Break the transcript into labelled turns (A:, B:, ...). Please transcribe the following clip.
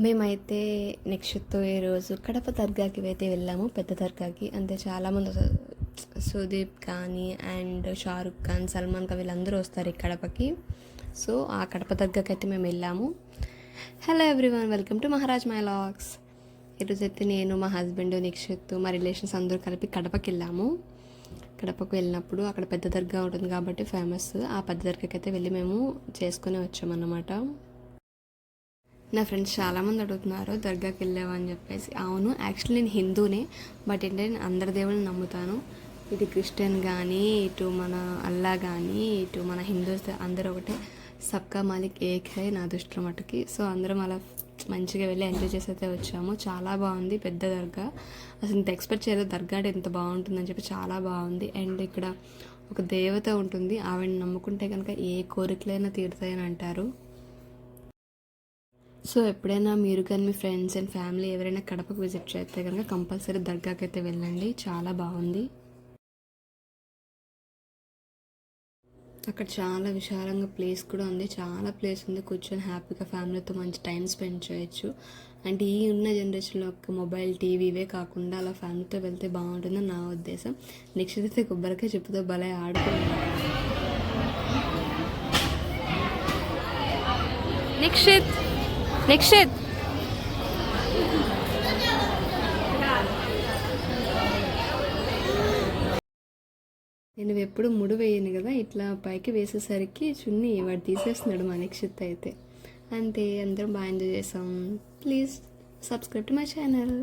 A: మేమైతే నెక్స్ట్ రోజు కడప దర్గాకి అయితే వెళ్ళాము పెద్ద దర్గాకి. అంటే చాలామంది సుదీప్ కానీ అండ్ షారుఖ్ ఖాన్ సల్మాన్ ఖాన్ వీళ్ళందరూ వస్తారు ఈ కడపకి. సో ఆ కడప దర్గాకి అయితే మేము వెళ్ళాము. Hello everyone welcome to Maharaj my logs ఈరోజు అయితే నేను మా హస్బెండ్ నిక్షిత్ మా రిలేషన్స్ అందరూ కలిపి కడపకి వెళ్ళాము. కడపకు వెళ్ళినప్పుడు అక్కడ పెద్ద దర్గా ఉంటుంది కాబట్టి ఫేమస్ ఆ పెద్ద దర్గాకి అయితే వెళ్ళి మేము చేసుకుని వచ్చామన్నమాట. నా ఫ్రెండ్స్ చాలామంది అడుగుతున్నారు దర్గాకి వెళ్ళావా? అని చెప్పేసి. అవును యాక్చువల్లీ నేను హిందూనే బట్ ఏంటంటే నేను అందరి దేవుళ్ళని నమ్ముతాను. ఇటు క్రిస్టియన్ కానీ ఇటు మన అల్లా కానీ ఇటు మన హిందూస్ అందరూ ఒకటే. సబ్కా మాలిక్ ఏక్ హై నా దృష్టిలో మటుకి. సో అందరం అలా మంచిగా వెళ్ళి ఎంజాయ్ చేసి అయితే వచ్చాము. చాలా బాగుంది పెద్ద దర్గా. అసలు ఇంత ఎక్స్పెక్ట్ చేయలేదు దర్గా అంటే ఎంత బాగుంటుందని చెప్పి చాలా బాగుంది. అండ్ ఇక్కడ ఒక దేవత ఉంటుంది ఆవిడని నమ్ముకుంటే కనుక ఏ కోరికలైనా తీరుతాయని అంటారు. సో ఎప్పుడైనా మీరు కానీ మీ ఫ్రెండ్స్ అండ్ ఫ్యామిలీ ఎవరైనా కడపకు విజిట్ చేస్తే కనుక కంపల్సరీ దర్గాకి అయితే వెళ్ళండి. చాలా బాగుంది. అక్కడ చాలా విశాలంగా ప్లేస్ కూడా ఉంది. చాలా ప్లేస్ ఉంది. కూర్చొని హ్యాపీగా ఫ్యామిలీతో మంచి టైం స్పెండ్ చేయొచ్చు. అంటే ఈ ఉన్న జనరేషన్లో ఒక మొబైల్ టీవీ ఇవే కాకుండా అలా ఫ్యామిలీతో వెళ్తే బాగుంటుందని నా ఉద్దేశం. నెక్స్ట్ అయితే కొబ్బరికాయ చెప్పుతో భలే ఆడుకున్నాను నిక్షిత్ నిక్షిత్ నేను ఎప్పుడు ముడి వేయను కదా ఇట్లా పైకి వేసేసరికి చున్ని వాడు తీసేస్తున్నాడు మా నిక్షిత్ అయితే. అంతే అందరం బాగా ఎంజాయ్ చేసాం. Please subscribe to my channel